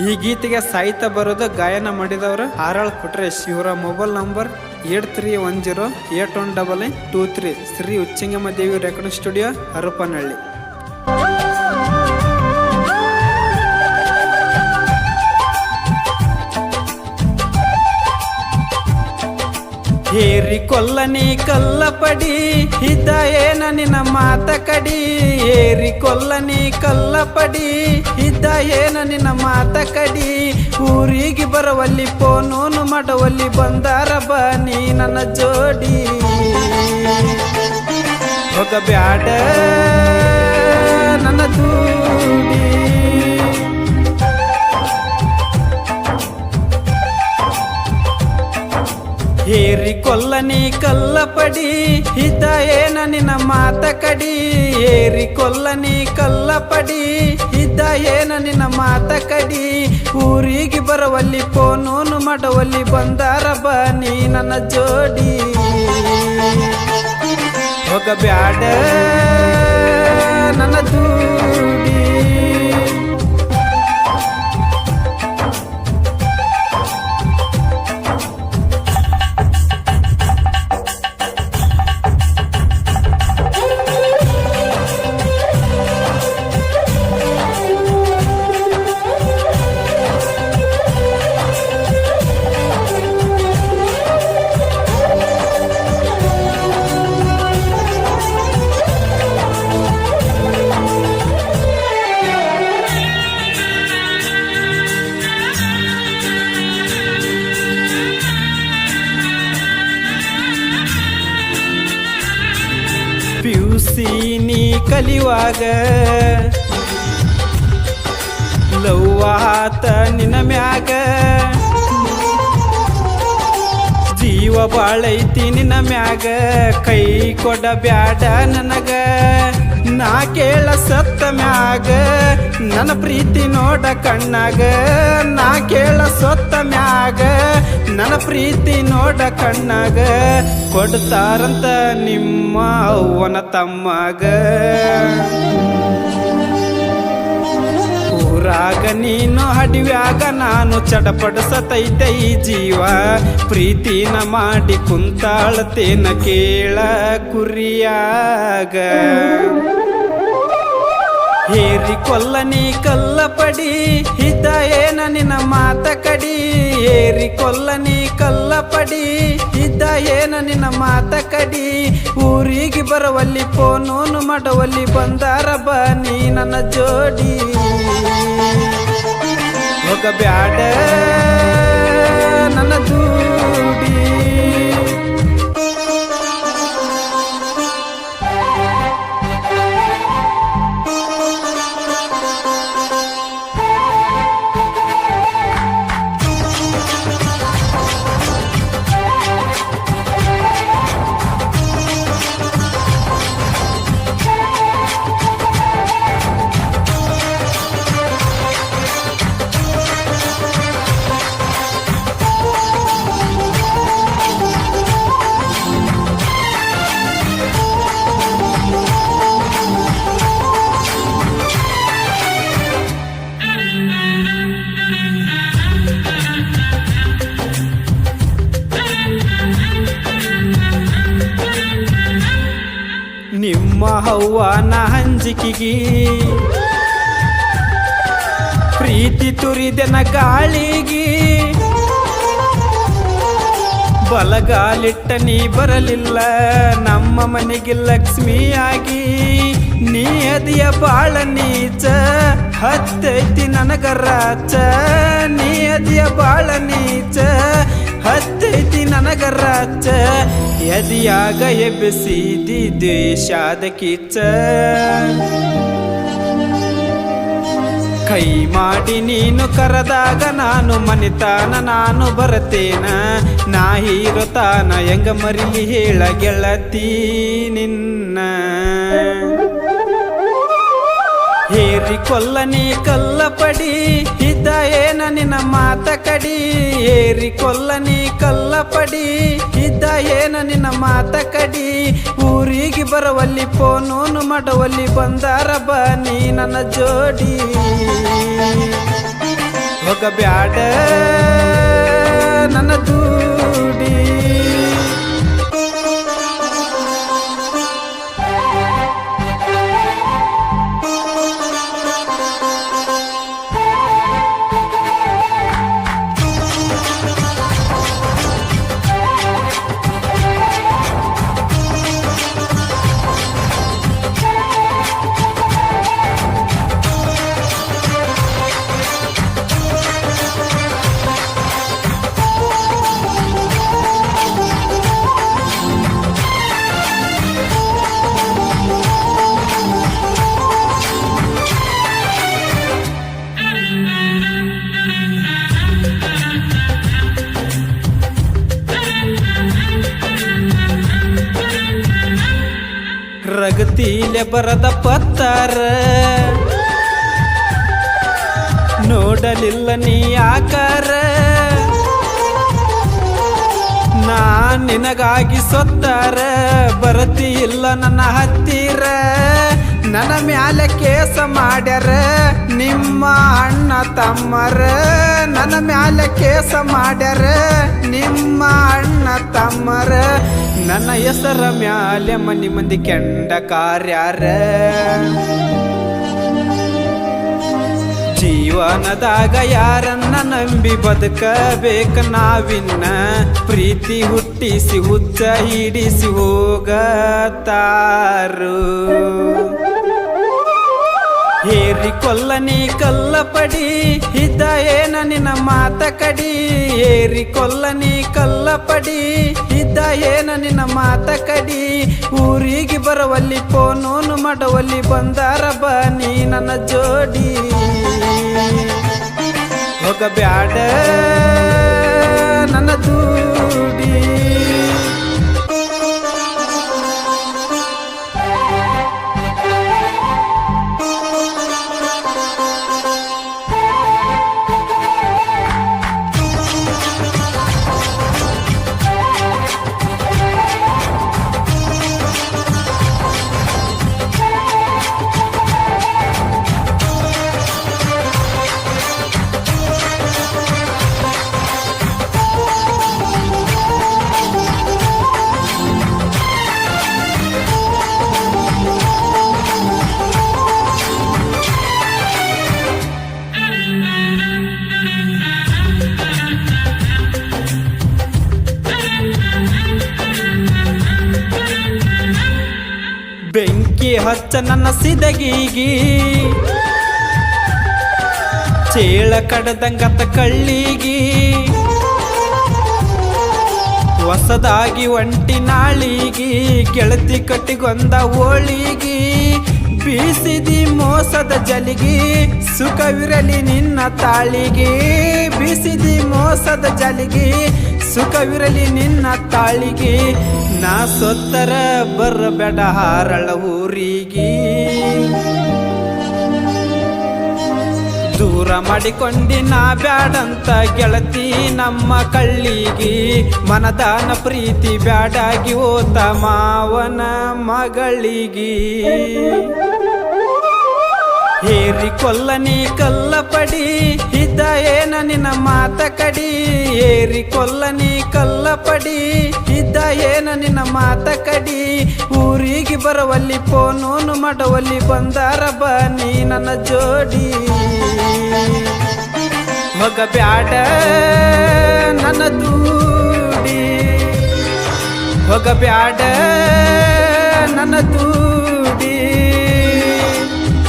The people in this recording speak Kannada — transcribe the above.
ಈ ಗೀತೆಗೆ ಸಾಹಿತ್ಯ ಬರೋದು ಗಾಯನ ಮಾಡಿದವರು ಆರಾಳ್ ಕೊಟ್ರೇಶ್ ಇವರ mobile number eight three one zero eight one double nine two three. Shri Uchchangamma Devi recording studio Harapanahalli ಹೇರಿ ಕೊಲ್ಲನಿ ಕಲ್ಲಪಡಿ ಇದ್ದ ಏನ ನಿನ್ನ ಮಾತ ಕಡಿ? ಏರಿ ಕೊಲ್ಲನಿ ಕಲ್ಲಪಡಿ ಇದ್ದ ಏನ ನಿನ್ನ ಮಾತ ಕಡಿ? ಊರಿಗೆ ಬರವಲ್ಲಿ ಫೋನೂನು ಮಡವಲ್ಲಿ ಬಂದಾರ ನೀ ನನ್ನ ಜೋಡಿ. ಹೋಗಬ್ಯಾಡ ನನ್ನ ದೂಡಿ. ಏರಿ ಕೊಲ್ಲನಿ ಕಲ್ಲಪಡಿ ಹಿತ ಏನ ನಿನ್ನ ಮಾತ ಕಡಿ. ಏರಿ ಕೊಲ್ಲನಿ ಕಲ್ಲಪಡಿ ಹಿತ ಏನ ನಿನ್ನ ಮಾತ ಕಡಿ. ಊರಿಗೆ ಬರವಲ್ಲಿ ಫೋನೂನು ಮಾಡವಲ್ಲಿ ಬಂದಾರ ನೀ ನನ್ನ ಜೋಡಿ. ಹೋಗಬ್ಯಾಡ, ನನ್ನ ದೂಡಿ ಕಲಿಯುವಾಗ ಲವ್ವಾತ ನಿನ್ನ ಮ್ಯಾಗ. ಜೀವ ಬಾಳೈತಿ ನಿನ್ನ ಮ್ಯಾಗ. ಕೈ ಕೊಡ ಬ್ಯಾಡ ನನಗ. ನಾ ಕೇಳ ಸತ್ತ ಮ್ಯಾಗ. ನನ್ನ ಪ್ರೀತಿ ನೋಡ ಕಣ್ಣಾಗ. ನಾ ಕೇಳ ಸೊತ್ತ ಮ್ಯಾಗ. ನನ್ನ ಪ್ರೀತಿ ನೋಡ ಕಣ್ಣಾಗ ಕೊಡ್ತಾರಂತ ನಿಮ್ಮ ಅವನ ತಮ್ಮಗ. ಊರಾಗ ನೀನು ಹಡಿವ್ಯಾಗ, ನಾನು ಚಡಪಡಿಸತೈತೆ ಈ ಜೀವ. ಪ್ರೀತಿನ ಮಾಡಿ ಕುಂತಾಳತೇನ ಕೇಳ ಕುರಿಯಾಗ. ಹೇರಿ ಕೊಲ್ಲನಿ ಕಲ್ಲಪಡಿ ಹಿತ ಏನ ನಿನ್ನ ಮಾತ ಕಡಿ. ಏರಿ ಕೊಲ್ಲನಿ ಕಲ್ಲಪಡಿ ಹಿತ ಏನ ನಿನ್ನ ಮಾತ ಕಡಿ. ಊರಿಗೆ ಬರವಲ್ಲಿ ಫೋನೂನು ಮಾಡವಲ್ಲಿ ಬಂದಾರ ನೀ ನನ್ನ ಜೋಡಿ. ಹೋಗಬ್ಯಾಡ ಹವ್ವನ ಹಂಜಿಕಿಗಿ. ಪ್ರೀತಿ ತುರಿದೆನ ಗಾಳಿಗಿ. ಬಲಗಾಲಿಟ್ಟ ನೀ ಬರಲಿಲ್ಲ, ನಮ್ಮ ಮನೆಗೆ ಲಕ್ಷ್ಮಿಯಾಗಿ. ನೀ ಅದಿಯ ಬಾಳ ನೀಚ, ಹತ್ತೈತಿ ನನಗ ರಾಚ. ನೀ ಅದಿಯ ಬಾಳ ನೀಚ, ಹತ್ತೈತಿ ನನಗ ರಾಚ. ಎದಿಯಾಗ ಎಬ್ಬಿಸಿದಿ ದ್ವೇಷಾದ ಕಿಚ್ಚ? ಕೈ ಮಾಡಿ ನೀನು ಕರೆದಾಗ ನಾನು ಮನಿತಾನ, ನಾನು ಬರತೇನ? ನಾ ಹೀರೋ ತಾನ, ಹೆಂಗ ಮರಿಲಿ ಹೇಳ ಗೆಳತಿ ನಿನ್ನ? ಹೇರಿ ಕೊಲ್ಲನಿ ಕಲ್ಲಪಡಿ, ಇದ್ದ ಏನ ನಿನ್ನ ಮಾತ ಕಡಿ? ಏರಿ ಕೊಲ್ಲನಿ ಕಲ್ಲಪಡಿ, ಇದ್ದ ಏನ ನಿನ್ನ ಮಾತ ಕಡಿ? ಊರಿಗೆ ಬರವಲ್ಲಿ ಫೋನೂನು ಮಡವಲ್ಲಿ ಬಂದಾರ ನೀ ನನ್ನ ಜೋಡಿ. ಹೋಗಬ್ಯಾಡ ನನ್ನ ದೂಡಿ. ಬರದ ಪತ್ತಾರ. ನೋಡಲಿಲ್ಲ ನೀ ಆಕಾರ. ನಾ ನಿನಗಾಗಿ ಸೊತ್ತಾರ. ಬರತಿ ಇಲ್ಲ ನನ್ನ ಹತ್ತಿರ. ನನ್ನ ಮ್ಯಾಲೆ ಕೇಸ ಮಾಡ್ಯಾರ ನಿಮ್ಮ ಅಣ್ಣ ತಮ್ಮರ. ನನ್ನ ಮ್ಯಾಲೆ ಕೇಸ ಮಾಡ್ಯಾರ ನಿಮ್ಮ ಅಣ್ಣ ತಮ್ಮರ, ನನ್ನ ಹೆಸರ ಮ್ಯಾಲೆ ಮನಿ ಮಂದಿ ಕೆಂಡ ಕಾರ್ಯಾರ. ಜೀವನದಾಗ ಯಾರನ್ನ ನಂಬಿ ಬದುಕಬೇಕ ನಾವಿನ್ನ, ಪ್ರೀತಿ ಹುಟ್ಟಿಸಿ ಹುಚ್ಚ ಹಿಡಿಸಿ ಹೋಗತಾರು. ಕೊಲ್ಲನಿ ಕಲ್ಲ ಪಡಿ, ಇದ್ದ ಏನ ನಿನ್ನ ಮಾತ ಕಡಿ. ಏರಿ ಕಲ್ಲ ಪಡಿ, ಇದ್ದ ಏನ ನಿನ್ನ ಮಾತ ಕಡಿ. ಊರಿಗೆ ಬರವಲ್ಲಿ ಫೋನೂನು ಮಾಡವಲ್ಲಿ ಬಂದಾರ ನೀ ನನ್ನ ಜೋಡಿ. ಹೋಗಬ್ಯಾಡ ನನ್ನ ದೂಡಿ ಹಚ್ಚ ನನ್ನ ಸಿದಗಿಗಿ. ಚೇಳ ಕಡದಂಗತ ಕಳ್ಳಿಗಿ. ಹೊಸದಾಗಿ ಒಂಟಿ ನಾಳಿಗಿ, ಗೆಳತಿ ಕಟ್ಟಿಗೊಂದ ಓಳಿಗಿ ಬೀಸಿದಿ ಮೋಸದ ಜಲಿಗಿ, ಸುಖವಿರಲಿ ನಿನ್ನ ತಾಳಿಗೆ. ಬೀಸಿದಿ ಮೋಸದ ಜಲಿಗಿ ಸುಖವಿರಲಿ ನಿನ್ನ ತಾಳಿಗೆ. ನಾ ಸೊತ್ತರ ಬರಬೇಡ ಹಾರಳ ಊರಿಗೆ. ದೂರ ಮಾಡಿಕೊಂಡಿ ನಾ ಬ್ಯಾಡಂತ ಗೆಳತಿ ನಮ್ಮ ಕಳ್ಳಿಗೆ. ಮನದಾನ ಪ್ರೀತಿ ಬ್ಯಾಡಾಗಿ ಓತ ಮಾವನ ಮಗಳಿಗೆ. ಹೇರಿ ಕೊಲ್ಲನಿ ಕಲ್ಲ ಪಡಿ ಇದ್ದ ಏನ ನಿನ್ನ ಮಾತ ಕಡಿ, ಏರಿ ಕೊಲ್ಲನಿ ಕಲ್ಲ ಪಡಿ ಇದ್ದ ಏನ ನಿನ್ನ ಮಾತ ಕಡಿ. ಊರಿಗೆ ಬರವಲ್ಲಿ ಫೋನೂನು ಮಡವಲ್ಲಿ ಬಂದಾರ ಬನ್ನಿ ನನ್ನ ಜೋಡಿ. ಮಗ ಹೋಗಬ್ಯಾಡ ನನ್ನ ದೂಡಿ ಹೋಗಬ್ಯಾಡ